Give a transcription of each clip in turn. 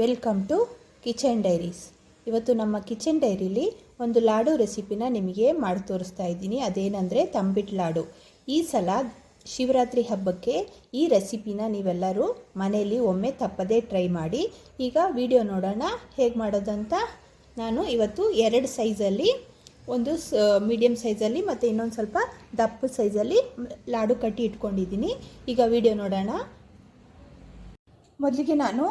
Welcome to kitchen diaries. ಇವತ್ತು ನಮ್ಮ kitchen ಡೈರಿಲಿ ಒಂದು ಲಾಡು ರೆಸಿಪಿನ ನಿಮಗೆ ಮಾಡಿ ತೋರಿಸ್ತಾ ಇದ್ದೀನಿ. ಅದೇನೆಂದರೆ ತಂಬಿಟ್ ಲಾಡು. ಈ ಸಲ ಶಿವರಾತ್ರಿ ಹಬ್ಬಕ್ಕೆ ಈ ರೆಸಿಪಿನ ನೀವೆಲ್ಲರೂ ಮನೆಯಲ್ಲಿ ಒಮ್ಮೆ ತಪ್ಪದೇ ಟ್ರೈ ಮಾಡಿ. ಈಗ ವಿಡಿಯೋ ನೋಡೋಣ ಹೇಗೆ ಮಾಡೋದಂತ. ನಾನು ಇವತ್ತು ಎರಡು ಸೈಜಲ್ಲಿ, ಒಂದು ಸ ಮೀಡಿಯಮ್ ಸೈಜಲ್ಲಿ ಮತ್ತು ಇನ್ನೊಂದು ಸ್ವಲ್ಪ ದಪ್ಪ ಸೈಜಲ್ಲಿ ಲಾಡು ಕಟ್ಟಿ ಇಟ್ಕೊಂಡಿದ್ದೀನಿ. ಈಗ ವಿಡಿಯೋ ನೋಡೋಣ. ಮೊದಲಿಗೆ ನಾನು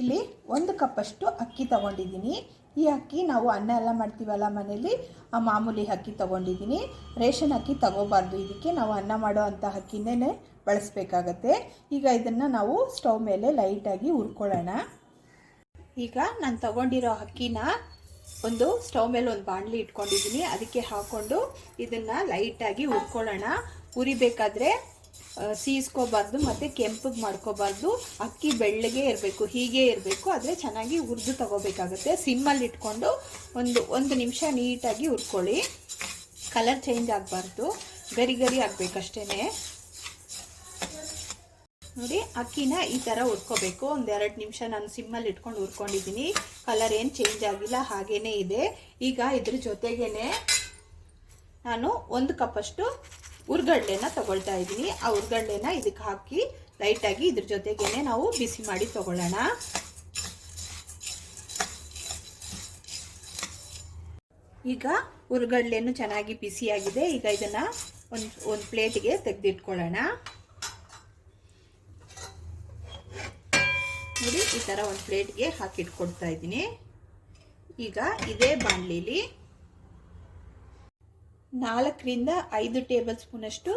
ಇಲ್ಲಿ ಒಂದು ಕಪ್ಪಷ್ಟು ಅಕ್ಕಿ ತಗೊಂಡಿದ್ದೀನಿ. ಈ ಅಕ್ಕಿ ನಾವು ಅನ್ನ ಎಲ್ಲ ಮಾಡ್ತೀವಲ್ಲ ಮನೇಲಿ ಆ ಮಾಮೂಲಿ ಅಕ್ಕಿ ತಗೊಂಡಿದ್ದೀನಿ. ರೇಷನ್ ಅಕ್ಕಿ ತಗೋಬಾರ್ದು. ಇದಕ್ಕೆ ನಾವು ಅನ್ನ ಮಾಡೋ ಅಂಥ ಅಕ್ಕಿನೇ ಬಳಸಬೇಕಾಗತ್ತೆ. ಈಗ ಇದನ್ನು ನಾವು ಸ್ಟವ್ ಮೇಲೆ ಲೈಟಾಗಿ ಹುರ್ಕೊಳ್ಳೋಣ. ಈಗ ನಾನು ತಗೊಂಡಿರೋ ಅಕ್ಕಿನ ಒಂದು ಸ್ಟವ್ ಮೇಲೆ ಒಂದು ಬಾಣಲಿ ಇಟ್ಕೊಂಡಿದ್ದೀನಿ. ಅದಕ್ಕೆ ಹಾಕ್ಕೊಂಡು ಇದನ್ನು ಲೈಟಾಗಿ ಹುರ್ಕೊಳ್ಳೋಣ. ಉರಿಬೇಕಾದ್ರೆ ಸೀಸ್ಕೋಬಾರ್ದು ಮತ್ತು ಕೆಂಪಗೆ ಮಾಡ್ಕೋಬಾರ್ದು. ಅಕ್ಕಿ ಬೆಳ್ಳಗೆ ಇರಬೇಕು, ಹೀಗೆ ಇರಬೇಕು. ಆದರೆ ಚೆನ್ನಾಗಿ ಹುರಿದು ತಗೋಬೇಕಾಗುತ್ತೆ. ಸಿಮ್ಮಲ್ಲಿ ಇಟ್ಕೊಂಡು ಒಂದು ಒಂದು ನಿಮಿಷ ನೀಟಾಗಿ ಹುರ್ಕೊಳ್ಳಿ. ಕಲರ್ ಚೇಂಜ್ ಆಗಬಾರ್ದು. ಗರಿ ಗರಿ ಆಗಬೇಕಷ್ಟೇ ನೋಡಿ, ಅಕ್ಕಿನ ಈ ಥರ ಹುರ್ಕೋಬೇಕು. ಒಂದೆರಡು ನಿಮಿಷ ನಾನು ಸಿಮ್ಮಲ್ಲಿ ಇಟ್ಕೊಂಡು ಹುರ್ಕೊಂಡಿದ್ದೀನಿ. ಕಲರ್ ಏನು ಚೇಂಜ್ ಆಗಿಲ್ಲ ಹಾಗೇ ಇದೆ. ಈಗ ಇದ್ರ ಜೊತೆಗೇ ನಾನು ಒಂದು ಕಪ್ಪಷ್ಟು ಉರ್ಗಡ್ಲೆನ ತಗೊಳ್ತಾ ಇದ್ದೀನಿ ಆ ಉರ್ಗಡ್ಲೆನ ಇದಕ್ಕೆ ಹಾಕಿ ಲೈಟಾಗಿ ಇದ್ರ ಜೊತೆಗೇನೆ ನಾವು ಬಿಸಿ ಮಾಡಿ ತಗೊಳ್ಳೋಣ. ಈಗ ಉರ್ಗಡ್ಲೆನು ಚೆನ್ನಾಗಿ ಬಿಸಿಯಾಗಿದೆ ಈಗ ಇದನ್ನು ಒಂದು ಒಂದು ಪ್ಲೇಟಿಗೆ ತೆಗೆದಿಟ್ಕೊಳ್ಳೋಣ. ನೋಡಿ, ಈ ಥರ ಒಂದು ಪ್ಲೇಟ್ಗೆ ಹಾಕಿಟ್ಕೊಡ್ತಾ ಇದ್ದೀನಿ ಈಗ ಇದೇ ಬಾಣಲಿಲಿ ನಾಲ್ಕರಿಂದ ಐದು ಟೇಬಲ್ ಸ್ಪೂನಷ್ಟು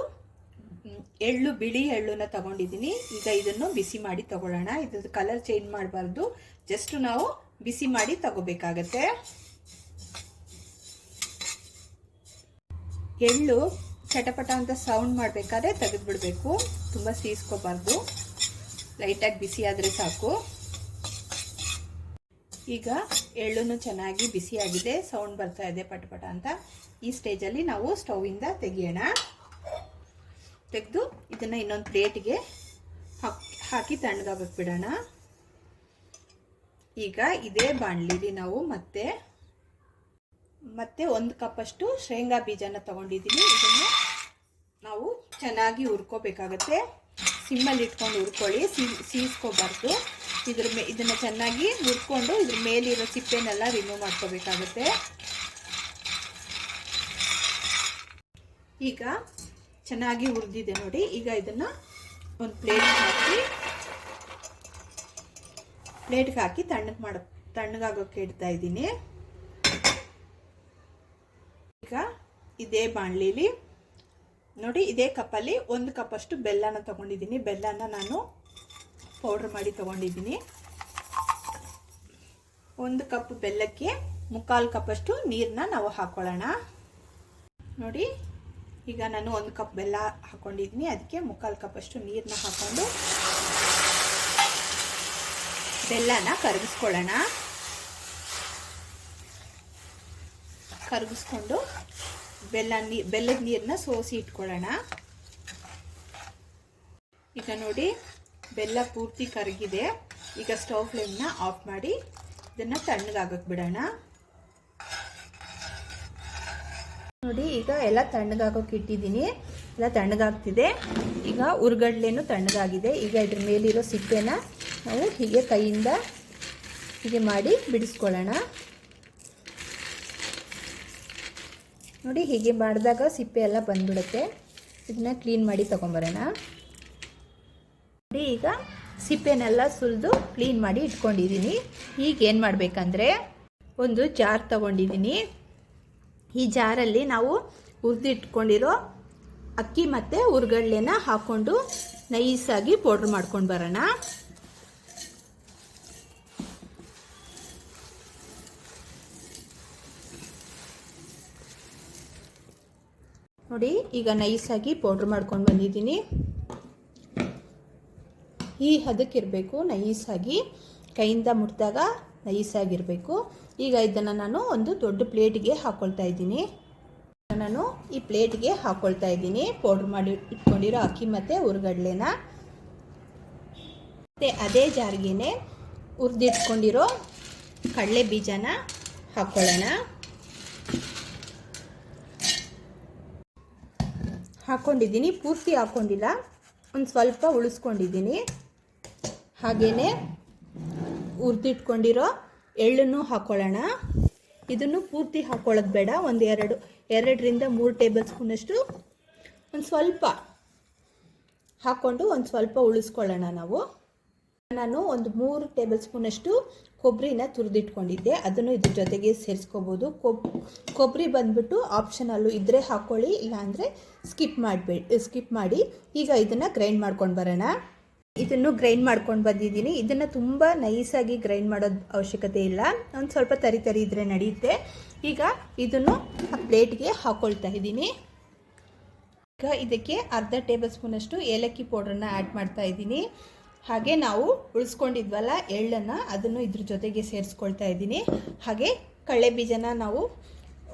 ಎಳ್ಳು, ಬಿಳಿ ಎಳ್ಳನ್ನ ತಗೊಂಡಿದ್ದೀನಿ. ಈಗ ಇದನ್ನು ಬಿಸಿ ಮಾಡಿ ತಗೊಳ್ಳೋಣ. ಇದ್ರದ್ದು ಕಲರ್ ಚೇಂಜ್ ಮಾಡಬಾರ್ದು. ಜಸ್ಟ್ ನಾವು ಬಿಸಿ ಮಾಡಿ ತಗೋಬೇಕಾಗತ್ತೆ. ಎಳ್ಳು ಚಟಪಟ ಅಂತ ಸೌಂಡ್ ಮಾಡಬೇಕಾದ್ರೆ ತೆಗೆದುಬಿಡ್ಬೇಕು. ತುಂಬ ಸೀಸ್ಕೋಬಾರ್ದು. ಲೈಟಾಗಿ ಬಿಸಿ ಆದರೆ ಸಾಕು. ಈಗ ಎಳ್ಳು ಚೆನ್ನಾಗಿ ಬಿಸಿಯಾಗಿದೆ ಸೌಂಡ್ ಬರ್ತಾ ಇದೆ ಪಟಪಟ ಅಂತ. ಈ ಸ್ಟೇಜಲ್ಲಿ ನಾವು ಸ್ಟೌವಿಂದ ತೆಗೆಯೋಣ. ತೆಗೆದು ಇದನ್ನು ಇನ್ನೊಂದು ಪ್ಲೇಟ್ಗೆ ಹಾಕಿ ಹಾಕಿ ತಣ್ಣಗಾಗಕ್ಕೆ ಬಿಡೋಣ ಈಗ ಇದೇ ಬಾಣಲಿಲಿ ನಾವು ಮತ್ತೆ ಮತ್ತೆ ಒಂದು ಕಪ್ಪಷ್ಟು ಶೇಂಗಾ ಬೀಜನ ತಗೊಂಡಿದ್ದೀನಿ ಇದನ್ನು ನಾವು ಚೆನ್ನಾಗಿ ಹುರ್ಕೋಬೇಕಾಗತ್ತೆ. ಸಿಮ್ಮಲ್ಲಿ ಇಟ್ಕೊಂಡು ಹುರ್ಕೊಳ್ಳಿ, ಸೀ, ಸೀಸ್ಕೋಬಾರ್ದು. ಇದ್ರ ಮೇ ಇದನ್ನು ಚೆನ್ನಾಗಿ ಹುರ್ಕೊಂಡು ಇದ್ರ ಮೇಲಿರೋ ಸಿಪ್ಪೆನೆಲ್ಲ ರಿಮೂವ್ ಮಾಡ್ಕೋಬೇಕಾಗುತ್ತೆ. ಈಗ ಚೆನ್ನಾಗಿ ಹುರಿದಿದೆ ನೋಡಿ. ಈಗ ಇದನ್ನು ಒಂದು ಪ್ಲೇಟ್ ಹಾಕಿ ಪ್ಲೇಟ್ಗೆ ಹಾಕಿ ತಣ್ಣಗೆ ಮಾಡ ತಣ್ಣಗಾಗೋಕ್ಕೆ ಇಡ್ತಾ ಇದ್ದೀನಿ. ಈಗ ಇದೇ ಬಾಣಲೀಲಿ ನೋಡಿ, ಇದೇ ಕಪ್ಪಲ್ಲಿ ಒಂದು ಕಪ್ಪಷ್ಟು ಬೆಲ್ಲನ ತಗೊಂಡಿದ್ದೀನಿ. ಬೆಲ್ಲನ ನಾನು ಪೌಡ್ರ್ ಮಾಡಿ ತಗೊಂಡಿದ್ದೀನಿ. ಒಂದು ಕಪ್ ಬೆಲ್ಲಕ್ಕೆ ಮುಕ್ಕಾಲು ಕಪ್ಪಷ್ಟು ನೀರನ್ನ ನಾವು ಹಾಕೊಳ್ಳೋಣ. ನೋಡಿ, ಈಗ ನಾನು ಒಂದು ಕಪ್ ಬೆಲ್ಲ ಹಾಕೊಂಡಿದ್ದೀನಿ. ಅದಕ್ಕೆ ಮುಕ್ಕಾಲು ಕಪ್ಪಷ್ಟು ನೀರನ್ನ ಹಾಕೊಂಡು ಬೆಲ್ಲನ ಕರಗಿಸ್ಕೊಳ್ಳೋಣ. ಕರಗಿಸ್ಕೊಂಡು ಬೆಲ್ಲ ನೀ, ಬೆಲ್ಲದ ನೀರನ್ನ ಸೋಸಿ ಇಟ್ಕೊಳ್ಳೋಣ. ಈಗ ನೋಡಿ ಬೆಲ್ಲ ಪೂರ್ತಿ ಕರಗಿದೆ. ಈಗ ಸ್ಟವ್ ಫ್ಲೇಮ್ನ ಆಫ್ ಮಾಡಿ ಇದನ್ನು ತಣ್ಣಗಾಗಕ್ಕೆ ಬಿಡೋಣ. ನೋಡಿ, ಈಗ ಎಲ್ಲ ತಣ್ಣಗಾಗೋಕೆ ಇಟ್ಟಿದ್ದೀನಿ. ಎಲ್ಲ ತಣ್ಣಗಾಗ್ತಿದೆ ಈಗ ಉರ್ಗಡ್ಲೆನೂ ತಣ್ಣಗಾಗಿದೆ ಈಗ ಇದ್ರ ಮೇಲಿರೋ ಸಿಪ್ಪೆನ ನಾವು ಹೀಗೆ ಕೈಯಿಂದ ಹೀಗೆ ಮಾಡಿ ಬಿಡಿಸ್ಕೊಳ್ಳೋಣ. ನೋಡಿ, ಹೀಗೆ ಮಾಡಿದಾಗ ಸಿಪ್ಪೆ ಎಲ್ಲ ಬಂದ್ಬಿಡುತ್ತೆ. ಇದನ್ನ ಕ್ಲೀನ್ ಮಾಡಿ ತೊಗೊಂಬರೋಣ. ಈಗ ಸಿಪ್ಪೆನೆಲ್ಲ ಸುಲಿದು ಕ್ಲೀನ್ ಮಾಡಿ ಇಟ್ಕೊಂಡಿದ್ದೀನಿ ಈಗ ಏನು ಮಾಡಬೇಕಂದ್ರೆ ಒಂದು ಜಾರ್ ತಗೊಂಡಿದ್ದೀನಿ ಈ ಜಾರಲ್ಲಿ ನಾವು ಹುರಿದಿಟ್ಕೊಂಡಿರೋ ಅಕ್ಕಿ ಮತ್ತು ಉರ್ಗಡ್ಲೆನ ಹಾಕ್ಕೊಂಡು ನೈಸಾಗಿ ಪೌಡ್ರ್ ಮಾಡ್ಕೊಂಡು ಬರೋಣ. ನೋಡಿ, ಈಗ ನೈಸಾಗಿ ಪೌಡ್ರ್ ಮಾಡ್ಕೊಂಡು ಬಂದಿದ್ದೀನಿ ಈ ಹದಕ್ಕಿರಬೇಕು, ನೈಸಾಗಿ ಕೈಯಿಂದ ಮುಟ್ಟಿದಾಗ ನೈಸಾಗಿರಬೇಕು. ಈಗ ಇದನ್ನು ನಾನು ಒಂದು ದೊಡ್ಡ ಪ್ಲೇಟಿಗೆ ಹಾಕ್ಕೊಳ್ತಾ ಇದ್ದೀನಿ. ನಾನು ಈ ಪ್ಲೇಟ್ಗೆ ಹಾಕ್ಕೊಳ್ತಾ ಇದ್ದೀನಿ. ಪೌಡ್ರ್ ಮಾಡಿ ಇಟ್ಕೊಂಡಿರೋ ಅಕ್ಕಿ ಮತ್ತು ಉರ್ಗಡ್ಲೆನ. ಮತ್ತು ಅದೇ ಜಾರಿಗೆ ಹುರಿದಿಟ್ಕೊಂಡಿರೋ ಕಡಲೆ ಬೀಜನ ಹಾಕ್ಕೊಳ್ಳೋಣ ಹಾಕ್ಕೊಂಡಿದ್ದೀನಿ ಪೂರ್ತಿ ಹಾಕ್ಕೊಂಡಿಲ್ಲ ಒಂದು ಸ್ವಲ್ಪ ಉಳಿಸ್ಕೊಂಡಿದ್ದೀನಿ. ಹಾಗೆಯೇ ಉರ್ದಿಟ್ಕೊಂಡಿರೋ ಎಳ್ಳನ್ನು ಹಾಕ್ಕೊಳ್ಳೋಣ ಇದನ್ನು ಪೂರ್ತಿ ಹಾಕ್ಕೊಳ್ಳೋದು ಬೇಡ, ಒಂದು ಎರಡು, ಎರಡರಿಂದ ಮೂರು ಟೇಬಲ್ ಸ್ಪೂನಷ್ಟು ಒಂದು ಸ್ವಲ್ಪ ಹಾಕ್ಕೊಂಡು ಒಂದು ಸ್ವಲ್ಪ ಉಳಿಸ್ಕೊಳ್ಳೋಣ ನಾವು. ನಾನು ಒಂದು ಮೂರು ಟೇಬಲ್ ಸ್ಪೂನಷ್ಟು ಕೊಬ್ಬರಿನ ತುರಿದಿಟ್ಕೊಂಡಿದ್ದೆ. ಅದನ್ನು ಇದ್ರ ಜೊತೆಗೆ ಸೇರಿಸ್ಕೋಬೋದು. ಕೊಬ್ ಕೊಬ್ಬರಿ ಬಂದುಬಿಟ್ಟು ಆಪ್ಷನಲ್ಲು ಇದ್ದರೆ ಹಾಕ್ಕೊಳ್ಳಿ ಇಲ್ಲಾಂದರೆ ಸ್ಕಿಪ್ ಮಾಡಿಬಿ, ಸ್ಕಿಪ್ ಮಾಡಿ. ಈಗ ಇದನ್ನು ಗ್ರೈಂಡ್ ಮಾಡ್ಕೊಂಡು ಬರೋಣ. ಇದನ್ನು ಗ್ರೈಂಡ್ ಮಾಡ್ಕೊಂಡು ಬಂದಿದ್ದೀನಿ. ಇದನ್ನು ತುಂಬ ನೈಸಾಗಿ ಗ್ರೈಂಡ್ ಮಾಡೋದು ಅವಶ್ಯಕತೆ ಇಲ್ಲ. ಒಂದು ಸ್ವಲ್ಪ ತರಿ ತರಿ ಇದ್ದರೆ ನಡೆಯುತ್ತೆ ಈಗ ಇದನ್ನು ಆ ಪ್ಲೇಟ್ಗೆ ಹಾಕ್ಕೊಳ್ತಾ ಇದ್ದೀನಿ. ಈಗ ಇದಕ್ಕೆ ಅರ್ಧ ಟೇಬಲ್ ಸ್ಪೂನಷ್ಟು ಏಲಕ್ಕಿ ಪೌಡ್ರನ್ನ ಆ್ಯಡ್ ಮಾಡ್ತಾ ಇದ್ದೀನಿ. ಹಾಗೆ ನಾವು ಉಳಿಸ್ಕೊಂಡಿದ್ವಲ್ಲ ಎಳ್ಳನ್ನು, ಅದನ್ನು ಇದ್ರ ಜೊತೆಗೆ ಸೇರಿಸ್ಕೊಳ್ತಾ ಇದ್ದೀನಿ. ಹಾಗೆ ಕಳ್ಳೆ ಬೀಜನ ನಾವು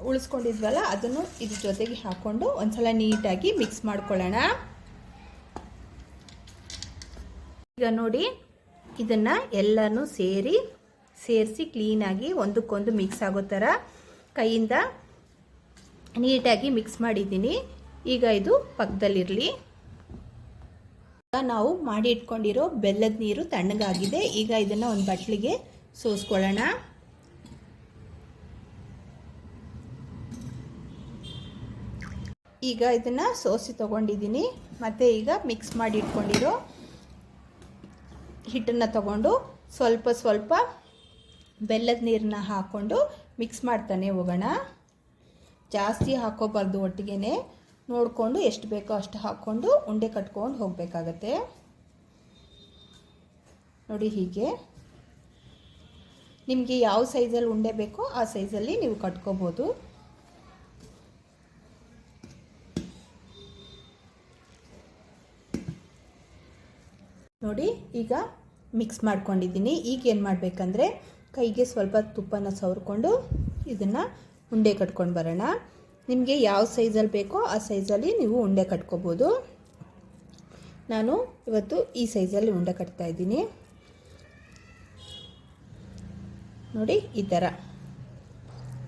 ಉಳಿಸ್ಕೊಂಡಿದ್ವಲ್ಲ, ಅದನ್ನು ಇದ್ರ ಜೊತೆಗೆ ಹಾಕ್ಕೊಂಡು ಒಂದ್ಸಲ ನೀಟಾಗಿ ಮಿಕ್ಸ್ ಮಾಡ್ಕೊಳ್ಳೋಣ. ಈಗ ನೋಡಿ, ಇದನ್ನು ಎಲ್ಲನೂ ಸೇರಿ, ಸೇರಿಸಿ ಕ್ಲೀನಾಗಿ ಒಂದಕ್ಕೊಂದು ಮಿಕ್ಸ್ ಆಗೋ ಥರ ಕೈಯಿಂದ ನೀಟಾಗಿ ಮಿಕ್ಸ್ ಮಾಡಿದ್ದೀನಿ. ಈಗ ಇದು ಪಕ್ಕದಲ್ಲಿರಲಿ. ನಾವು ಮಾಡಿ ಇಟ್ಕೊಂಡಿರೋ ಬೆಲ್ಲದ ನೀರು ತಣ್ಣಗಾಗಿದೆ. ಈಗ ಇದನ್ನು ಒಂದು ಬಟ್ಲಿಗೆ ಸೋಸ್ಕೊಳ್ಳೋಣ. ಈಗ ಇದನ್ನು ಸೋಸಿ ತೊಗೊಂಡಿದ್ದೀನಿ. ಮತ್ತು ಈಗ ಮಿಕ್ಸ್ ಮಾಡಿ ಇಟ್ಕೊಂಡಿರೋ ಹಿಟ್ಟನ್ನು ತಗೊಂಡು ಸ್ವಲ್ಪ ಸ್ವಲ್ಪ ಬೆಲ್ಲದ ನೀರನ್ನ ಹಾಕ್ಕೊಂಡು ಮಿಕ್ಸ್ ಮಾಡ್ತಾನೆ ಹೋಗೋಣ. ಜಾಸ್ತಿ ಹಾಕೋಬಾರ್ದು ಒಟ್ಟಿಗೆ ನೋಡಿಕೊಂಡು ಎಷ್ಟು ಬೇಕೋ ಅಷ್ಟು ಹಾಕ್ಕೊಂಡು ಉಂಡೆ ಕಟ್ಕೊಂಡು ಹೋಗಬೇಕಾಗತ್ತೆ. ನೋಡಿ ಹೀಗೆ. ನಿಮಗೆ ಯಾವ ಸೈಜಲ್ಲಿ ಉಂಡೆ ಬೇಕೋ ಆ ಸೈಜಲ್ಲಿ ನೀವು ಕಟ್ಕೋಬೋದು. ನೋಡಿ, ಈಗ ಮಿಕ್ಸ್ ಮಾಡ್ಕೊಂಡಿದ್ದೀನಿ. ಈಗ ಏನು ಮಾಡಬೇಕಂದ್ರೆ, ಕೈಗೆ ಸ್ವಲ್ಪ ತುಪ್ಪನ ಸವರ್ಕೊಂಡು ಇದನ್ನು ಉಂಡೆ ಕಟ್ಕೊಂಡು ಬರೋಣ. ನಿಮಗೆ ಯಾವ ಸೈಜಲ್ಲಿ ಬೇಕೋ ಆ ಸೈಜಲ್ಲಿ ನೀವು ಉಂಡೆ ಕಟ್ಕೋಬೋದು. ನಾನು ಇವತ್ತು ಈ ಸೈಜಲ್ಲಿ ಉಂಡೆ ಕಟ್ತಾ ಇದ್ದೀನಿ. ನೋಡಿ, ಈ ಥರ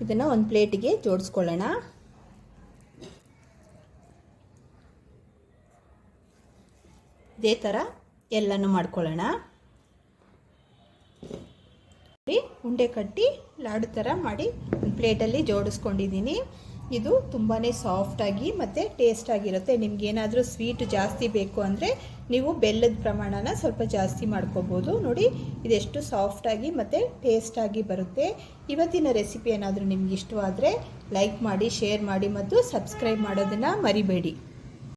ಇದನ್ನು ಒಂದು ಪ್ಲೇಟಿಗೆ ಜೋಡಿಸ್ಕೊಳ್ಳೋಣ. ಇದೇ ಥರ ಎಲ್ಲನೂ ಮಾಡ್ಕೊಳ್ಳೋಣ. ಉಂಡೆ ಕಟ್ಟಿ ಲಾಡು ಥರ ಮಾಡಿ ಒಂದು ಪ್ಲೇಟಲ್ಲಿ ಜೋಡಿಸ್ಕೊಂಡಿದ್ದೀನಿ. ಇದು ತುಂಬಾ ಸಾಫ್ಟಾಗಿ ಮತ್ತು ಟೇಸ್ಟಾಗಿರುತ್ತೆ ನಿಮ್ಗೇನಾದರೂ ಸ್ವೀಟ್ ಜಾಸ್ತಿ ಬೇಕು ಅಂದರೆ ನೀವು ಬೆಲ್ಲದ ಪ್ರಮಾಣನ ಸ್ವಲ್ಪ ಜಾಸ್ತಿ ಮಾಡ್ಕೋಬೋದು. ನೋಡಿ, ಇದೆಷ್ಟು ಸಾಫ್ಟಾಗಿ ಮತ್ತು ಟೇಸ್ಟಾಗಿ ಬರುತ್ತೆ. ಇವತ್ತಿನ ರೆಸಿಪಿ ಏನಾದರೂ ನಿಮ್ಗೆ ಇಷ್ಟವಾದರೆ ಲೈಕ್ ಮಾಡಿ, ಶೇರ್ ಮಾಡಿ ಮತ್ತು ಸಬ್ಸ್ಕ್ರೈಬ್ ಮಾಡೋದನ್ನು ಮರಿಬೇಡಿ.